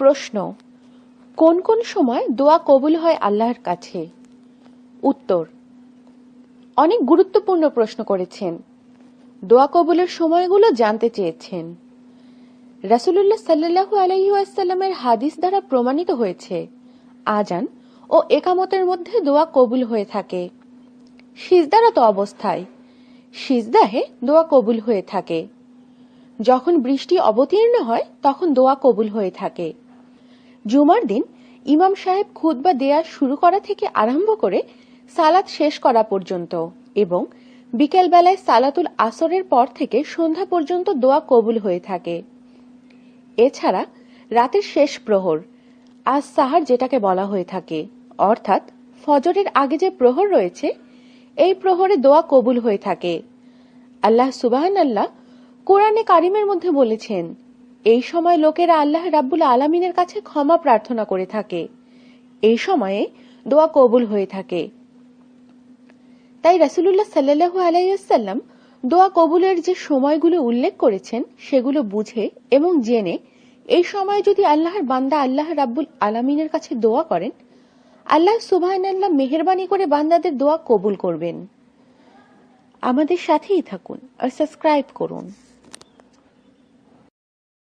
প্রশ্ন, কোন কোন সময় দোয়া কবুল হয় আল্লাহর কাছে? উত্তর, অনেক গুরুত্বপূর্ণ প্রশ্ন করেছেন। দোয়া কবুলের সময়গুলো জানতে চেয়েছেন। রাসুলুল্লাহ সাল্লাহু আলহিউসাল্লামের হাদিস দ্বারা প্রমাণিত হয়েছে আজান ও একামতের মধ্যে দোয়া কবুল হয়ে থাকে। সিজদারত অবস্থায়, সিজদাহে দোয়া কবুল হয়ে থাকে। যখন বৃষ্টি অবতীর্ণ হয়, তখন দোয়া কবুল হয়ে থাকে। জুমার দিন ইমাম সাহেব খুতবা দেয়া শুরু করা থেকে আরম্ভ করে সালাত শেষ করা পর্যন্ত এবং বিকেলবেলায় সালাতুল আসরের পর থেকে সন্ধ্যা পর্যন্ত দোয়া কবুল হয়ে থাকে। এছাড়া রাতের শেষ প্রহর, আজ সাহার যেটাকে বলা হয়ে থাকে, অর্থাৎ ফজরের আগে যে প্রহর রয়েছে, এই প্রহরে দোয়া কবুল হয়ে থাকে। আল্লাহ সুবাহান আল্লাহ কোরআনে কারিমের মধ্যে বলেছেন এই সময় লোকেরা আল্লাহ রাব্বুল আলমিনের কাছে ক্ষমা প্রার্থনা করে থাকে। এই সময়ে দোয়া কবুল হয়ে থাকে। তাই রাসুলুল্লাহ সাল্লাহু আলাইসাল্লাম দোয়া কবুলের যে সময়গুলো উল্লেখ করেছেন, সেগুলো বুঝে এবং জেনে এই সময় যদি আল্লাহর বান্দা আল্লাহ রাব্বুল আলমিনের কাছে দোয়া করেন, আল্লাহ সুবাহান আল্লাহ মেহরবানি করে বান্দাদের দোয়া কবুল করবেন। আমাদের সাথেই থাকুন আর সাবস্ক্রাইব করুন।